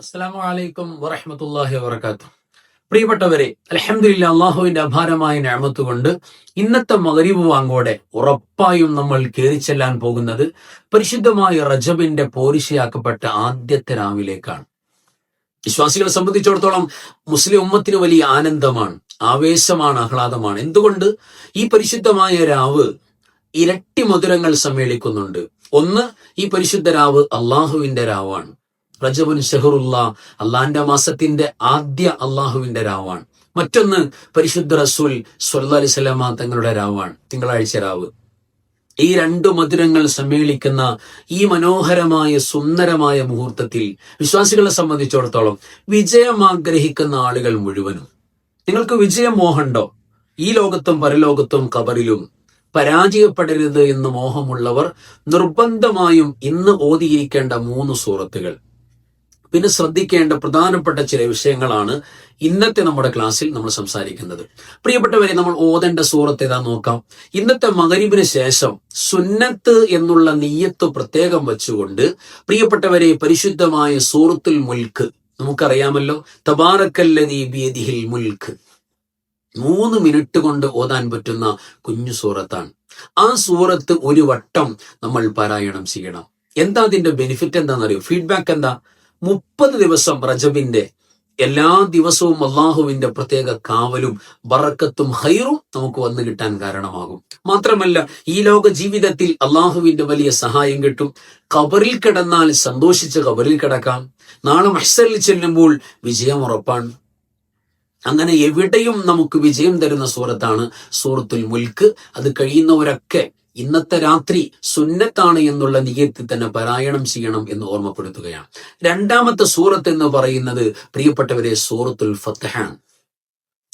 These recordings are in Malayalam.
അസ്സലാമു അലൈക്കും വറഹമത്തല്ലാഹി വബറകാതുഹു. പ്രിയപ്പെട്ടവരെ അലഹമില്ല അള്ളാഹുവിന്റെ അപാരമായ ഞാമത്ത് കൊണ്ട് ഇന്നത്തെ മകരീബ് വാങ്ങോടെ ഉറപ്പായും നമ്മൾ കയറി ചെല്ലാൻ പോകുന്നത് പരിശുദ്ധമായ റജബിന്റെ പോരിശയാക്കപ്പെട്ട ആദ്യത്തെ രാവിലേക്കാണ്. വിശ്വാസികളെ സംബന്ധിച്ചിടത്തോളം മുസ്ലിം ഉമ്മത്തിന് വലിയ ആനന്ദമാണ് ആവേശമാണ് ആഹ്ലാദമാണ്. എന്തുകൊണ്ട്? ഈ പരിശുദ്ധമായ രാവ് ഇരട്ടി മധുരങ്ങൾ സമ്മേളിക്കുന്നുണ്ട്. ഒന്ന് ഈ പരിശുദ്ധ രാവ് അള്ളാഹുവിന്റെ രാവാണ്. റജബുൻ ഷെഹറുല്ല അള്ളാന്റെ മാസത്തിന്റെ ആദ്യ അള്ളാഹുവിന്റെ രാവാണ്. മറ്റൊന്ന് പരിശുദ്ധ റസൂൽ സ്വല്ലാ അലിസ്ലാമ തങ്ങളുടെ രാവാണ് തിങ്കളാഴ്ച രാവ്. ഈ രണ്ടു മധുരങ്ങൾ സമ്മേളിക്കുന്ന ഈ മനോഹരമായ സുന്ദരമായ മുഹൂർത്തത്തിൽ വിശ്വാസികളെ സംബന്ധിച്ചിടത്തോളം വിജയം ആഗ്രഹിക്കുന്ന ആളുകൾ മുഴുവനും. നിങ്ങൾക്ക് വിജയം മോഹമുണ്ടോ ഈ ലോകത്തും പരലോകത്തും കബറിലും പരാജയപ്പെടരുത് എന്ന് മോഹമുള്ളവർ നിർബന്ധമായും ഇന്ന് ഓതിയിരിക്കേണ്ട മൂന്ന് സൂറത്തുകൾ. പിന്നെ ശ്രദ്ധിക്കേണ്ട പ്രധാനപ്പെട്ട ചില വിഷയങ്ങളാണ് ഇന്നത്തെ നമ്മുടെ ക്ലാസ്സിൽ നമ്മൾ സംസാരിക്കുന്നത്. പ്രിയപ്പെട്ടവരെ നമ്മൾ ഓതേണ്ട സൂറത്ത് ഏതാ നോക്കാം. ഇന്നത്തെ മകരീബിന് ശേഷം സുന്നത്ത് എന്നുള്ള നീയത്ത് പ്രത്യേകം വെച്ചുകൊണ്ട് പ്രിയപ്പെട്ടവരെ പരിശുദ്ധമായ സൂറത്തുൽ മുൽക്ക് നമുക്കറിയാമല്ലോ. തബാറക്കല്ല ബിയദിഹിൽ മുൽക്ക്. മൂന്ന് മിനിറ്റ് കൊണ്ട് ഓതാൻ പറ്റുന്ന കുഞ്ഞു സൂറത്താണ്. ആ സൂറത്ത് ഒരു വട്ടം നമ്മൾ പാരായണം ചെയ്യണം. എന്താ അതിന്റെ ബെനിഫിറ്റ് എന്താണെന്നറിയോ? ഫീഡ്ബാക്ക് എന്താ? മുപ്പത് ദിവസം റജബിന്റെ എല്ലാ ദിവസവും അള്ളാഹുവിന്റെ പ്രത്യേക കാവലും ബറക്കത്തും ഹൈറും നമുക്ക് വന്നു കിട്ടാൻ കാരണമാകും. മാത്രമല്ല ഈ ലോക ജീവിതത്തിൽ അള്ളാഹുവിന്റെ വലിയ സഹായം കിട്ടും. കബറിൽ കിടന്നാൽ സന്തോഷിച്ച് കബറിൽ കിടക്കാം. നാളെ മഹ്സറിൽ ചെല്ലുമ്പോൾ വിജയം ഉറപ്പാണ്. അങ്ങനെ എവിടെയും നമുക്ക് വിജയം തരുന്ന സൂറത്താണ് സൂറത്തുൽ മുൽക്ക്. അത് കഴിയുന്നവരൊക്കെ ഇന്നത്തെ രാത്രി സുന്നത്താണ് എന്നുള്ള നിയത്തിൽ തന്നെ പാരായണം ചെയ്യണം എന്ന് ഓർമ്മപ്പെടുത്തുകയാണ്. രണ്ടാമത്തെ സൂറത്ത് എന്ന് പറയുന്നത് പ്രിയപ്പെട്ടവരെ സൂറത്തുൽ ഫത്തഹാണ്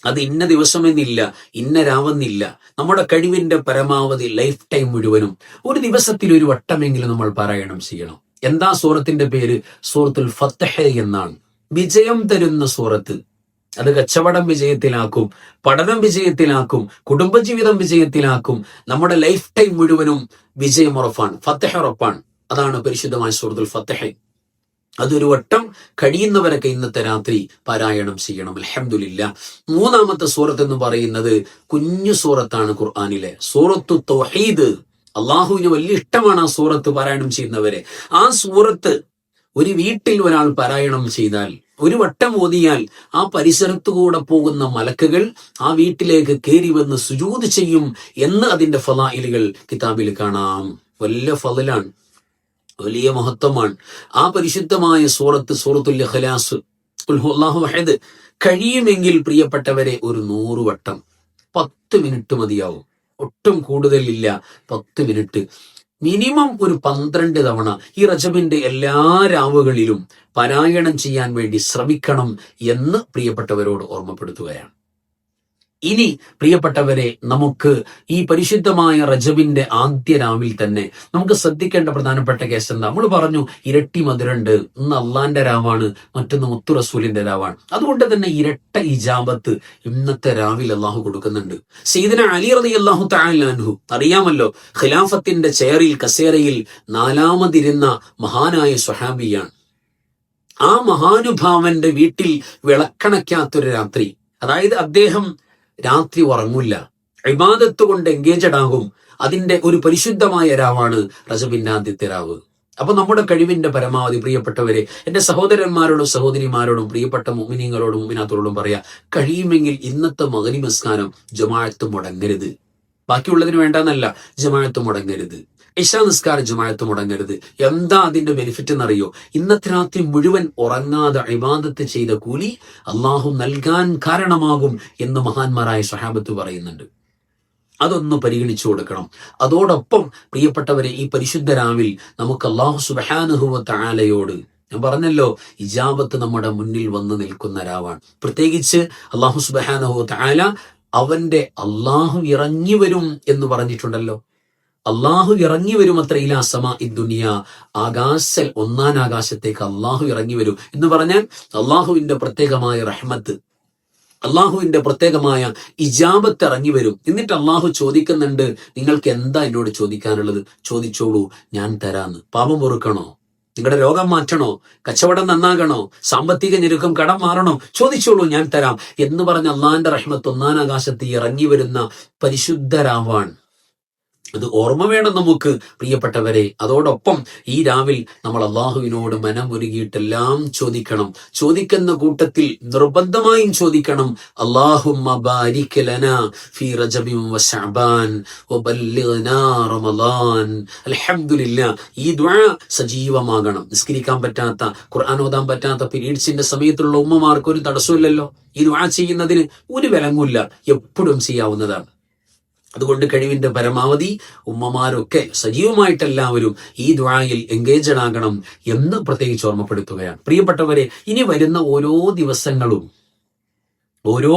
അത് ഇന്ന ദിവസമെന്നില്ല ഇന്ന രാവെന്നില്ല. നമ്മുടെ കഴിവിന്റെ പരമാവധി ലൈഫ് ടൈം മുഴുവനും ഒരു ദിവസത്തിൽ ഒരു വട്ടമെങ്കിലും നമ്മൾ പാരായണം ചെയ്യണം. എന്താ സൂറത്തിന്റെ പേര്? സൂറത്തുൽ ഫത്തഹ എന്നാണ്. വിജയം തരുന്ന സൂറത്ത്. അത് കച്ചവടം വിജയത്തിലാക്കും പഠനം വിജയത്തിലാക്കും കുടുംബജീവിതം വിജയത്തിലാക്കും. നമ്മുടെ ലൈഫ് ടൈം മുഴുവനും വിജയം ഉറപ്പാണ് ഫത്തഹ ഉറപ്പാണ്. അതാണ് പരിശുദ്ധമായ സൂറത്തുൽ ഫത്തഹ. അതൊരു വട്ടം കഴിയുന്നവരൊക്കെ ഇന്നത്തെ രാത്രി പാരായണം ചെയ്യണം. അലഹമില്ല മൂന്നാമത്തെ സൂറത്ത് എന്ന് പറയുന്നത് കുഞ്ഞു സൂറത്താണ് ഖുർആാനിലെ. സൂറത്തു തൊഹീദ്. അള്ളാഹുവിന് വലിയ ഇഷ്ടമാണ് ആ സൂറത്ത് പാരായണം ചെയ്യുന്നവരെ. ആ സൂറത്ത് ഒരു വീട്ടിൽ ഒരാൾ പാരായണം ചെയ്താൽ ഒരു വട്ടം ഓതിയാൽ ആ പരിസരത്തുകൂടെ പോകുന്ന മലക്കുകൾ ആ വീട്ടിലേക്ക് കയറി വന്ന് സുജൂത് ചെയ്യും എന്ന് അതിന്റെ ഫലായിലുകൾ കിതാബിൽ കാണാം. വല്ല ഫലലാണ് വലിയ മഹത്വമാണ്. ആ പരിശുദ്ധമായ സൂറത്ത് സൂറത്തുൽ അഹദ്. കഴിയുമെങ്കിൽ പ്രിയപ്പെട്ടവരെ ഒരു നൂറ് വട്ടം. പത്ത് മിനിറ്റ് മതിയാവും. ഒട്ടും കൂടുതലില്ല. പത്ത് മിനിറ്റ്. മിനിമം ഒരു പന്ത്രണ്ട് തവണ ഈ റജബിന്റെ എല്ലാ രാവുകളിലും പാരായണം ചെയ്യാൻ വേണ്ടി ശ്രമിക്കണം എന്ന് പ്രിയപ്പെട്ടവരോട് ഓർമ്മപ്പെടുത്തുകയാണ്. ഇനി പ്രിയപ്പെട്ടവരെ നമുക്ക് ഈ പരിശുദ്ധമായ റജബിന്റെ ആദ്യ രാവിൽ തന്നെ നമുക്ക് ശ്രദ്ധിക്കേണ്ട പ്രധാനപ്പെട്ട കേസ് എന്താ? നമ്മൾ പറഞ്ഞു ഇരട്ടി മധുരണ്ട്. ഇന്ന് അള്ളാന്റെ രാവാണ് മറ്റൊന്ന് മുത്തു റസൂലിന്റെ രാവാണ്. അതുകൊണ്ട് തന്നെ ഇരട്ട ഇജാബത്ത് ഇന്നത്തെ രാവിൽ അള്ളാഹു കൊടുക്കുന്നുണ്ട്. സീദന അലി റതി അള്ളാഹു താലാൻഹു അറിയാമല്ലോ ഖിലാഫത്തിന്റെ ചെയറിൽ കസേരയിൽ നാലാമതിരുന്ന മഹാനായ സുഹാബിയാണ് ആ മഹാനുഭാവന്റെ വീട്ടിൽ വിളക്കണയ്ക്കാത്തൊരു രാത്രി. അതായത് അദ്ദേഹം രാത്രി ഉറങ്ങില്ല ഇബാദത്ത് കൊണ്ട് എൻഗേജഡ് ആകും. അതിന്റെ ഒരു പരിശുദ്ധമായ രാവാണ് റജബിന്റെ ആദ്യത്തെ രാവ് അപ്പൊ നമ്മുടെ കഴിവിന്റെ പരമാവധി പ്രിയപ്പെട്ടവരെ എന്റെ സഹോദരന്മാരോടും സഹോദരിമാരോടും പ്രിയപ്പെട്ട മുമിനിങ്ങളോടും മുമിനാത്തോടും പറയാ കഴിയുമെങ്കിൽ ഇന്നത്തെ മകനി മസ്കാരം ജമാഴത്ത് മുടങ്ങരുത്. ബാക്കിയുള്ളതിന് വേണ്ടെന്നല്ല ജമാഅത്ത് മുടങ്ങരുത്. ഇഷാ നിസ്കാരം ജമാഅത്ത് മുടങ്ങരുത്. എന്താ അതിന്റെ ബെനിഫിറ്റ് എന്നറിയോ? ഇന്നത്തെ രാത്രി മുഴുവൻ ഉറങ്ങാതെ ഇബാദത്ത് ചെയ്ത കൂലി അള്ളാഹു നൽകാൻ കാരണമാകും എന്ന് മഹാന്മാരായ സഹാബത്ത് പറയുന്നുണ്ട്. അതൊന്ന് പരിഗണിച്ചു കൊടുക്കണം. അതോടൊപ്പം പ്രിയപ്പെട്ടവരെ ഈ പരിശുദ്ധ രാവിൽ നമുക്ക് അള്ളാഹു സുബാനുഹുവ താലയോട് ഞാൻ പറഞ്ഞല്ലോ ഇജാബത്ത് നമ്മുടെ മുന്നിൽ വന്ന് നിൽക്കുന്ന രാവാണ്. പ്രത്യേകിച്ച് അള്ളാഹു സുബാനഹു താല അവന്റെ അള്ളാഹു ഇറങ്ങി വരും എന്ന് പറഞ്ഞിട്ടുണ്ടല്ലോ. അള്ളാഹു ഇറങ്ങി വരും അത്ര ഇലാ സമ ദുനിയ. ആകാശൽ ഒന്നാം ആകാശത്തേക്ക് അള്ളാഹു ഇറങ്ങി വരും എന്ന് പറഞ്ഞാൽ അള്ളാഹുവിന്റെ പ്രത്യേകമായ റഹ്മത്ത് അള്ളാഹുവിന്റെ പ്രത്യേകമായ ഇജാബത്ത് ഇറങ്ങി വരും. എന്നിട്ട് അള്ളാഹു ചോദിക്കുന്നുണ്ട് നിങ്ങൾക്ക് എന്താ എന്നോട് ചോദിക്കാനുള്ളത്? ചോദിച്ചോളൂ ഞാൻ തരാന്ന്. പാപം പൊറുക്കണോ നിങ്ങളുടെ രോഗം മാറ്റണോ? കച്ചവടം നന്നാകണോ? സാമ്പത്തിക ഞെരുക്കം കടം മാറണോ? ചോദിച്ചോളൂ ഞാൻ തരാം. എന്ന് പറഞ്ഞ അള്ളാന്റെ റഹ്മത്ത് ഒന്നാം ആകാശത്ത് ഇറങ്ങി വരുന്ന പരിശുദ്ധരാവാൻ അത് ഓർമ്മ വേണം നമുക്ക് പ്രിയപ്പെട്ടവരെ. അതോടൊപ്പം ഈ രാവിൽ നമ്മൾ അള്ളാഹുവിനോട് മനമൊരുകിയിട്ടെല്ലാം ചോദിക്കണം. ചോദിക്കുന്ന കൂട്ടത്തിൽ നിർബന്ധമായും ചോദിക്കണം. അള്ളാഹു ഈ സജീവമാകണം. നിസ്കരിക്കാൻ പറ്റാത്ത ഖുർആൻ ഓതാൻ പറ്റാത്ത പീരീഡ്സിന്റെ സമയത്തുള്ള ഉമ്മമാർക്ക് ഒരു തടസ്സമില്ലല്ലോ ഈ ദ്വാ ചെയ്യുന്നതിന് ഒരു വിലങ്ങുമില്ല എപ്പോഴും ചെയ്യാവുന്നതാണ്. അതുകൊണ്ട് കഴിവിന്റെ പരമാവധി ഉമ്മമാരൊക്കെ സജീവമായിട്ട് എല്ലാവരും ഈ ദ്വായിൽ എൻഗേജഡ് ആകണം എന്ന് പ്രത്യേകിച്ച് ഓർമ്മപ്പെടുത്തുകയാണ്. പ്രിയപ്പെട്ടവരെ ഇനി വരുന്ന ഓരോ ദിവസങ്ങളും ഓരോ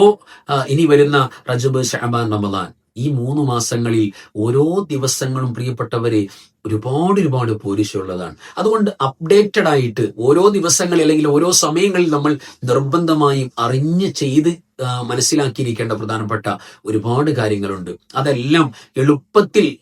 ഇനി വരുന്ന റജബ് ഷഹബാൻ റമദാൻ ഈ മൂന്ന് മാസങ്ങളിൽ ഓരോ ദിവസങ്ങളും പ്രിയപ്പെട്ടവരെ ഒരുപാട് ഒരുപാട് പോരിശുള്ളതാണ് അതുകൊണ്ട് അപ്ഡേറ്റഡ് ആയിട്ട് ഓരോ ദിവസങ്ങളിൽ അല്ലെങ്കിൽ ഓരോ സമയങ്ങളിൽ നമ്മൾ നിർബന്ധമായും അറിഞ്ഞ് ചെയ്ത് മനസ്സിലാക്കിയിരിക്കേണ്ട പ്രധാനപ്പെട്ട ഒരുപാട് കാര്യങ്ങളുണ്ട്. അതെല്ലാം എളുപ്പത്തിൽ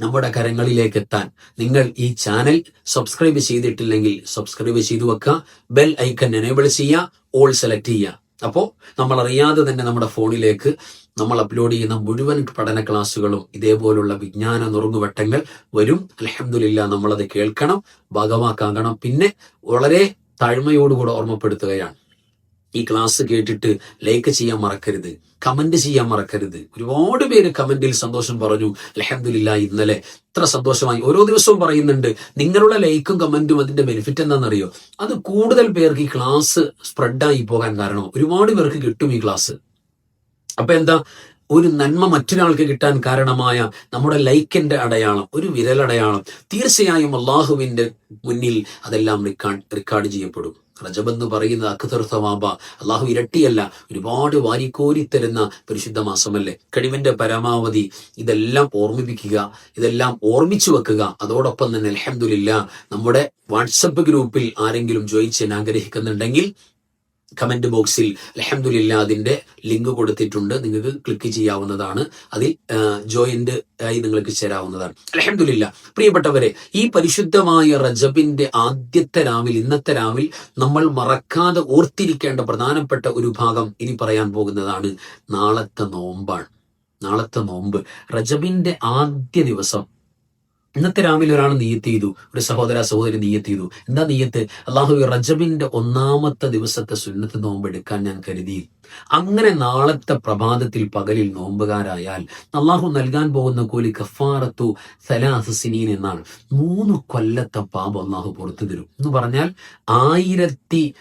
നമ്മുടെ കരങ്ങളിലേക്ക് എത്താൻ നിങ്ങൾ ഈ ചാനൽ സബ്സ്ക്രൈബ് ചെയ്തിട്ടില്ലെങ്കിൽ സബ്സ്ക്രൈബ് ചെയ്തു വെക്കുക. ബെൽ ഐക്കൺ എനേബിൾ ചെയ്യുക. ഓൾ സെലക്ട് ചെയ്യുക. അപ്പോൾ നമ്മൾ അറിയാതെ തന്നെ നമ്മുടെ ഫോണിലേക്ക് നമ്മൾ അപ്ലോഡ് ചെയ്യുന്ന മുഴുവൻ പഠന ക്ലാസ്സുകളും ഇതേപോലുള്ള വിജ്ഞാന നുറുങ്ങുവട്ടങ്ങൾ വരും. അലഹമില്ല നമ്മളത് കേൾക്കണം ഭാഗമാക്കാകണം പിന്നെ വളരെ താഴ്മയോടുകൂടെ ഓർമ്മപ്പെടുത്തുകയാണ്. ഈ ക്ലാസ് കേട്ടിട്ട് ലൈക്ക് ചെയ്യാൻ മറക്കരുത് കമന്റ് ചെയ്യാൻ മറക്കരുത്. ഒരുപാട് പേര് കമന്റിൽ സന്തോഷം പറഞ്ഞു അലഹമില്ല ഇന്നലെ ഇത്ര സന്തോഷമായി. ഓരോ ദിവസവും പറയുന്നുണ്ട് നിങ്ങളുടെ ലൈക്കും കമന്റും അതിന്റെ ബെനിഫിറ്റ് എന്താണെന്നറിയോ? അത് കൂടുതൽ പേർക്ക് ഈ ക്ലാസ് സ്പ്രെഡായി പോകാൻ കാരണം ഒരുപാട് പേർക്ക് കിട്ടും ഈ ക്ലാസ് അപ്പൊ എന്താ? ഒരു നന്മ മറ്റൊരാൾക്ക് കിട്ടാൻ കാരണമായ നമ്മുടെ ലൈക്കിന്റെ അടയാളം ഒരു വിരലടയാളം തീർച്ചയായും അള്ളാഹുവിന്റെ മുന്നിൽ അതെല്ലാം റിക്കാർഡ് റെക്കോർഡ് ചെയ്യപ്പെടും. റജബ് പറയുന്ന അക്തർത്ഥമാബ അക്തർ അള്ളാഹു ഇരട്ടിയല്ല ഒരുപാട് വാരിക്കോരി തരുന്ന പരിശുദ്ധ മാസമല്ലേ? കഴിവിന്റെ പരമാവധി. ഇതെല്ലാം ഓർമ്മിപ്പിക്കുക ഇതെല്ലാം ഓർമ്മിച്ചു വെക്കുക. അതോടൊപ്പം തന്നെ അലഹമില്ല നമ്മുടെ വാട്സപ്പ് ഗ്രൂപ്പിൽ ആരെങ്കിലും ജോയിൻ ചെയ്യാൻ ആഗ്രഹിക്കുന്നുണ്ടെങ്കിൽ കമന്റ് ബോക്സിൽ അലഹമില്ല അതിന്റെ ലിങ്ക് കൊടുത്തിട്ടുണ്ട്. നിങ്ങൾക്ക് ക്ലിക്ക് ചെയ്യാവുന്നതാണ്. അതിൽ ജോയിന്റ് ആയി നിങ്ങൾക്ക് ചേരാവുന്നതാണ്. അലഹമില്ല പ്രിയപ്പെട്ടവരെ ഈ പരിശുദ്ധമായ റജബിന്റെ ആദ്യത്തെ രാവിൽ ഇന്നത്തെ രാവിൽ നമ്മൾ മറക്കാതെ ഓർത്തിരിക്കേണ്ട പ്രധാനപ്പെട്ട ഒരു ഭാഗം ഇനി പറയാൻ പോകുന്നതാണ് നാളത്തെ നോമ്പാണ്. നാളത്തെ നോമ്പ്. റജബിന്റെ ആദ്യ ദിവസം ഇന്നത്തെ രാവിലെ ഒരാൾ നീയത്ത് ചെയ്തു ഒരു സഹോദര സഹോദരി നീയത്ത് ചെയ്തു. എന്താ നീയത്ത് അള്ളാഹു റജബിന്റെ ഒന്നാമത്തെ ദിവസത്തെ സുന്നത്ത് നോമ്പ് എടുക്കാൻ ഞാൻ കരുതി. അങ്ങനെ നാളത്തെ പ്രഭാതത്തിൽ പകലിൽ നോമ്പുകാരായാൽ അള്ളാഹു നൽകാൻ പോകുന്ന കൂലി കഫാറത്തു സലാഹസിനീൻ എന്നാണ്. മൂന്ന് കൊല്ലത്തെ പാപം അള്ളാഹു പുറത്തു തരും. എന്ന് പറഞ്ഞാൽ ആയിരത്തി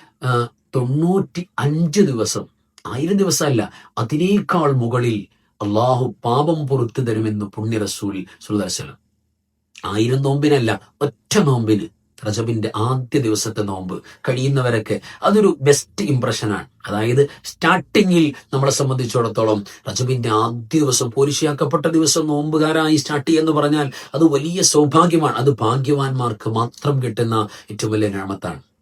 തൊണ്ണൂറ്റി അഞ്ച് ദിവസം. ആയിരം ദിവസമല്ല അതിനേക്കാൾ മുകളിൽ അള്ളാഹു പാപം പുറത്തു തരുമെന്ന് പുണ്യ റസൂൽ സുല്ലാസ്ലം ആയിരം നോമ്പിനല്ല ഒറ്റ നോമ്പിന്. റജബിന്റെ ആദ്യ ദിവസത്തെ നോമ്പ്. കഴിയുന്നവരൊക്കെ അതൊരു ബെസ്റ്റ് ഇംപ്രഷനാണ് അതായത് സ്റ്റാർട്ടിങ്ങിൽ നമ്മളെ സംബന്ധിച്ചിടത്തോളം റജബിന്റെ ആദ്യ ദിവസം പോരിശയാക്കപ്പെട്ട ദിവസം നോമ്പുകാരായി സ്റ്റാർട്ട് ചെയ്യുമെന്ന് പറഞ്ഞാൽ അത് വലിയ സൗഭാഗ്യമാണ്. അത് ഭാഗ്യവാന്മാർക്ക് മാത്രം കിട്ടുന്ന ഏറ്റവും വലിയ ഞാമത്താണ്.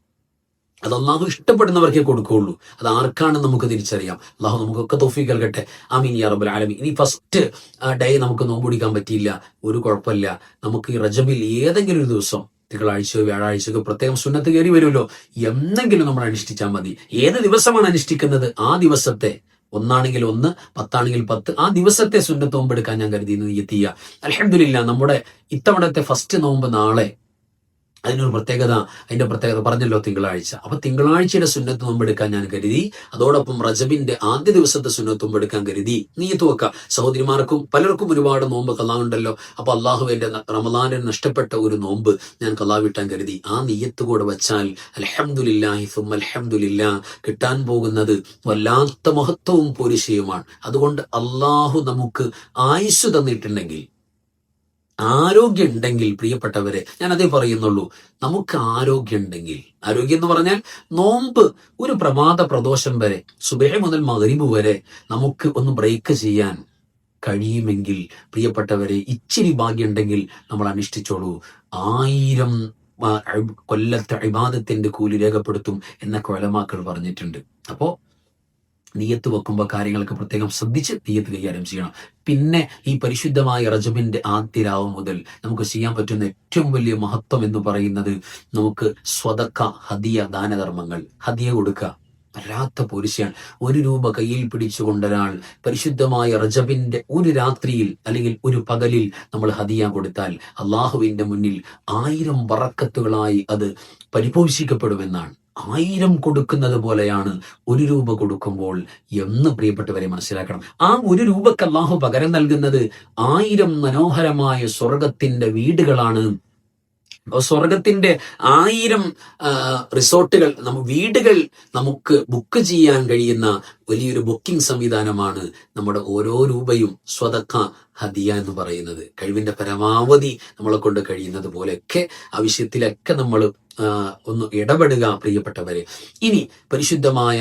അത് അള്ളാഹു ഇഷ്ടപ്പെടുന്നവർക്കേ കൊടുക്കുകയുള്ളൂ. അത് ആർക്കാണെന്ന് നമുക്ക് തിരിച്ചറിയാം. അള്ളാഹു നമുക്കൊക്കെ തോഫീ നൽകട്ടെ. ആമീൻ യാ റബ്ബൽ ആലമീൻ. ഇനി ഫസ്റ്റ് ഡേ നമുക്ക് നോമ്പ് പിടിക്കാൻ പറ്റിയില്ല. ഒരു കുഴപ്പമില്ല. നമുക്ക് ഈ റജബിൽ ഏതെങ്കിലും ഒരു ദിവസം തിങ്കളാഴ്ചയോ വ്യാഴാഴ്ചയോ പ്രത്യേകം സുന്നത്ത് കയറി വരുമല്ലോ. എന്തെങ്കിലും നമ്മൾ അനുഷ്ഠിച്ചാൽ മതി. ഏത് ദിവസമാണ് അനുഷ്ഠിക്കുന്നത്? ആ ദിവസത്തെ. ഒന്നാണെങ്കിൽ ഒന്ന് പത്താണെങ്കിൽ പത്ത്. ആ ദിവസത്തെ സുന്നത്ത് നോമ്പെടുക്കാൻ ഞാൻ കരുതി എത്തിയ. അലഹമില്ല നമ്മുടെ ഇത്തവണത്തെ ഫസ്റ്റ് നോമ്പ് നാളെ അതിനൊരു പ്രത്യേകത അതിന്റെ പ്രത്യേകത പറഞ്ഞല്ലോ തിങ്കളാഴ്ച. അപ്പൊ തിങ്കളാഴ്ചയുടെ സുന്നത്ത് നോമ്പെടുക്കാൻ ഞാൻ കരുതി. അതോടൊപ്പം റജബിന്റെ ആദ്യ ദിവസത്തെ സുന്നത്ത് എടുക്കാൻ കരുതി. നീയത്ത് വെക്കുക സഹോദരിമാർക്കും പലർക്കും ഒരുപാട് നോമ്പ് കലാവുണ്ടല്ലോ. അപ്പൊ അള്ളാഹുവിന്റെ റമദാനെ നഷ്ടപ്പെട്ട ഒരു നോമ്പ് ഞാൻ കലാവിട്ടാൻ കരുതി. ആ നീയത്ത് കൂടെ വെച്ചാൽ അലഹമുല്ലാഹി സും അലഹമുല്ല കിട്ടാൻ പോകുന്നത് വല്ലാത്ത മഹത്വവും പോരിശയുമാണ് അതുകൊണ്ട് അള്ളാഹു നമുക്ക് ആയുസ് തന്നിട്ടുണ്ടെങ്കിൽ ആരോഗ്യം ഉണ്ടെങ്കിൽ പ്രിയപ്പെട്ടവരെ ഞാൻ അതേ പറയുന്നുള്ളൂ നമുക്ക് ആരോഗ്യം ഉണ്ടെങ്കിൽ ആരോഗ്യം എന്ന് പറഞ്ഞാൽ നോമ്പ് ഒരു പ്രഭാത പ്രദോഷം വരെ സുബേഹ മുതൽ മകരിബ് വരെ നമുക്ക് ഒന്ന് ബ്രേക്ക് ചെയ്യാൻ കഴിയുമെങ്കിൽ പ്രിയപ്പെട്ടവരെ ഇച്ചിരി ഭാഗ്യമുണ്ടെങ്കിൽ നമ്മൾ അനുഷ്ഠിച്ചോളൂ. ആയിരം കൊല്ലത്തെ അഭിവാദത്തിന്റെ കൂലി രേഖപ്പെടുത്തും എന്നൊക്കെ ഒലമാക്കൾ പറഞ്ഞിട്ടുണ്ട്. അപ്പോ നീയത്ത് വെക്കുമ്പോൾ കാര്യങ്ങളൊക്കെ പ്രത്യേകം ശ്രദ്ധിച്ച് നീയത്ത് കൈകാര്യം ചെയ്യണം. പിന്നെ ഈ പരിശുദ്ധമായ റജബിന്റെ ആദ്യ രാവ് മുതൽ നമുക്ക് ചെയ്യാൻ പറ്റുന്ന ഏറ്റവും വലിയ മഹത്വം എന്ന് പറയുന്നത് നമുക്ക് സ്വതക്ക ഹദിയ ദാനധർമ്മങ്ങൾ. ഹദിയ കൊടുക്കുക വല്ലാത്ത പുരുഷയാണ് ഒരു രൂപ കയ്യിൽ പിടിച്ചുകൊണ്ടൊരാൾ പരിശുദ്ധമായ റജബിന്റെ ഒരു രാത്രിയിൽ അല്ലെങ്കിൽ ഒരു പകലിൽ നമ്മൾ ഹദിയ കൊടുത്താൽ അള്ളാഹുവിന്റെ മുന്നിൽ ആയിരം വറക്കത്തുകളായി അത് പരിപോഷിക്കപ്പെടുമെന്നാണ്. ആയിരം കൊടുക്കുന്നത് പോലെയാണ് ഒരു രൂപ കൊടുക്കുമ്പോൾ എന്ന് പ്രിയപ്പെട്ടവരെ മനസ്സിലാക്കണം. ആ ഒരു രൂപക്ക് അള്ളാഹു പകരം നൽകുന്നത് ആയിരം മനോഹരമായ സ്വർഗത്തിന്റെ വീടുകളാണ്. അപ്പൊ സ്വർഗത്തിന്റെ ആയിരം റിസോർട്ടുകൾ നമ്മ വീടുകൾ നമുക്ക് ബുക്ക് ചെയ്യാൻ കഴിയുന്ന വലിയൊരു ബുക്കിംഗ് സംവിധാനമാണ് നമ്മുടെ ഓരോ രൂപയും സ്വതക്ക ഹദിയ എന്ന് പറയുന്നത്. കഴിവിന്റെ പരമാവധി നമ്മളെ കൊണ്ട് കഴിയുന്നത് പോലെയൊക്കെ ആ വിഷയത്തിലൊക്കെ നമ്മൾ ഒന്ന് ഇടപെടുക പ്രിയപ്പെട്ടവരെ. ഇനി പരിശുദ്ധമായ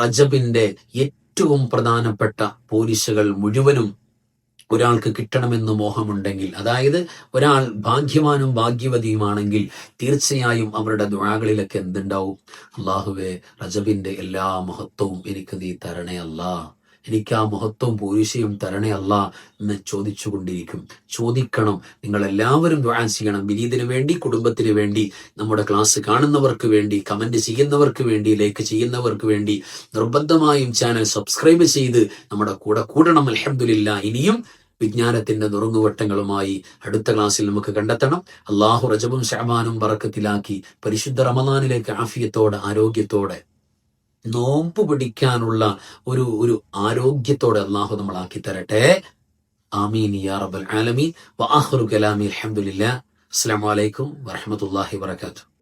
റജബിന്റെ ഏറ്റവും പ്രധാനപ്പെട്ട പോലീസുകൾ മുഴുവനും ഒരാൾക്ക് കിട്ടണമെന്ന് മോഹമുണ്ടെങ്കിൽ അതായത് ഒരാൾ ഭാഗ്യവാനും ഭാഗ്യവതിയുമാണെങ്കിൽ തീർച്ചയായും അവരുടെ ദുഴകളിലൊക്കെ എന്തുണ്ടാവും? അള്ളാഹുവെ റജബിന്റെ എല്ലാ മഹത്വവും എനിക്ക് നീ തരണേ അല്ലാ. എനിക്ക് ആ മഹത്വം പൂരുഷയും തരണേ അല്ല എന്ന് ചോദിച്ചുകൊണ്ടിരിക്കും. ചോദിക്കണം. നിങ്ങൾ എല്ലാവരും ദുആ ചെയ്യണം. വിനീതിന് വേണ്ടി കുടുംബത്തിന് വേണ്ടി നമ്മുടെ ക്ലാസ് കാണുന്നവർക്ക് വേണ്ടി കമന്റ് ചെയ്യുന്നവർക്ക് വേണ്ടി ലൈക്ക് ചെയ്യുന്നവർക്ക് വേണ്ടി നിർബന്ധമായും ചാനൽ സബ്സ്ക്രൈബ് ചെയ്ത് നമ്മുടെ കൂടെ കൂടണം. അലഹമില്ല ഇനിയും വിജ്ഞാനത്തിന്റെ നുറുങ്ങുവട്ടങ്ങളുമായി അടുത്ത ക്ലാസ്സിൽ നമുക്ക് കണ്ടെത്തണം. അള്ളാഹു റജബും ഷഹബാനും പറക്കത്തിലാക്കി പരിശുദ്ധ റമദാനിലേക്ക് ആഫിയത്തോടെ ആരോഗ്യത്തോടെ നോമ്പ് പിടിക്കാനുള്ള ഒരു ഒരു ആരോഗ്യത്തോടെ അള്ളാഹു നമ്മളാക്കി തരട്ടെ. ആമീൻ യാ റബ്ബൽ ആലമീൻ. അസ്സലാമു അലൈക്കും വറഹ്മത്തുള്ളാഹി വബറകാതുഹു.